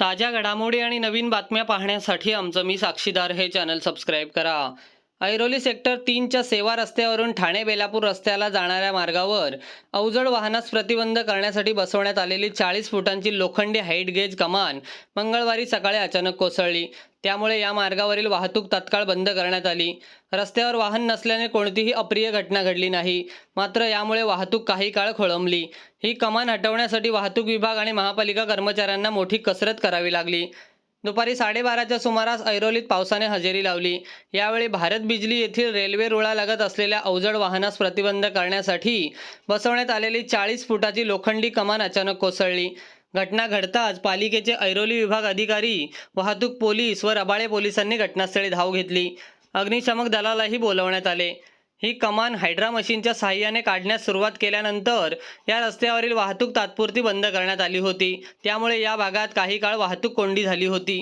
ताज्या घडामोडी आणि नवीन बातम्या पाहण्यासाठी आमचं मी साक्षीदार हे चॅनल सबस्क्राईब करा. ऐरोली सेक्टर तीनच्या सेवा रस्त्यावरून ठाणे बेलापूर रस्त्याला जाणाऱ्या मार्गावर अवजड वाहनास प्रतिबंध करण्यासाठी बसवण्यात आलेली चाळीस फुटांची लोखंडी हाईट गेज कमान मंगळवारी सकाळी अचानक कोसळली. त्यामुळे या मार्गावरील वाहतूक तत्काळ बंद करण्यात आली. रस्त्यावर वाहन नसल्याने कोणतीही अप्रिय घटना घडली नाही. मात्र यामुळे वाहतूक काही काळ खोळंबली. ही कमान हटवण्यासाठी वाहतूक विभाग आणि महापालिका कर्मचाऱ्यांना मोठी कसरत करावी लागली. दुपारी साडेबाराच्या सुमारास ऐरोलीत पावसाने हजेरी लावली. यावेळी भारत बिजली येथील रेल्वे रुळालगत असलेल्या अवजड वाहनास प्रतिबंध करण्यासाठी बसवण्यात आलेली चाळीस फुटाची लोखंडी कमान अचानक कोसळली. घटना घडताच पालिकेचे ऐरोली विभाग अधिकारी वाहतूक पोलीस व रबाळे पोलिसांनी घटनास्थळी धाव घेतली. अग्निशमक दलालाही बोलवण्यात आले. ही कमान हायड्रा मशीनच्या सहाय्याने काढण्यास सुरुवात केल्यानंतर या रस्त्यावरील वाहतूक तात्पुरती बंद करण्यात आली होती. त्यामुळे या भागात काही काळ वाहतूक कोंडी झाली होती.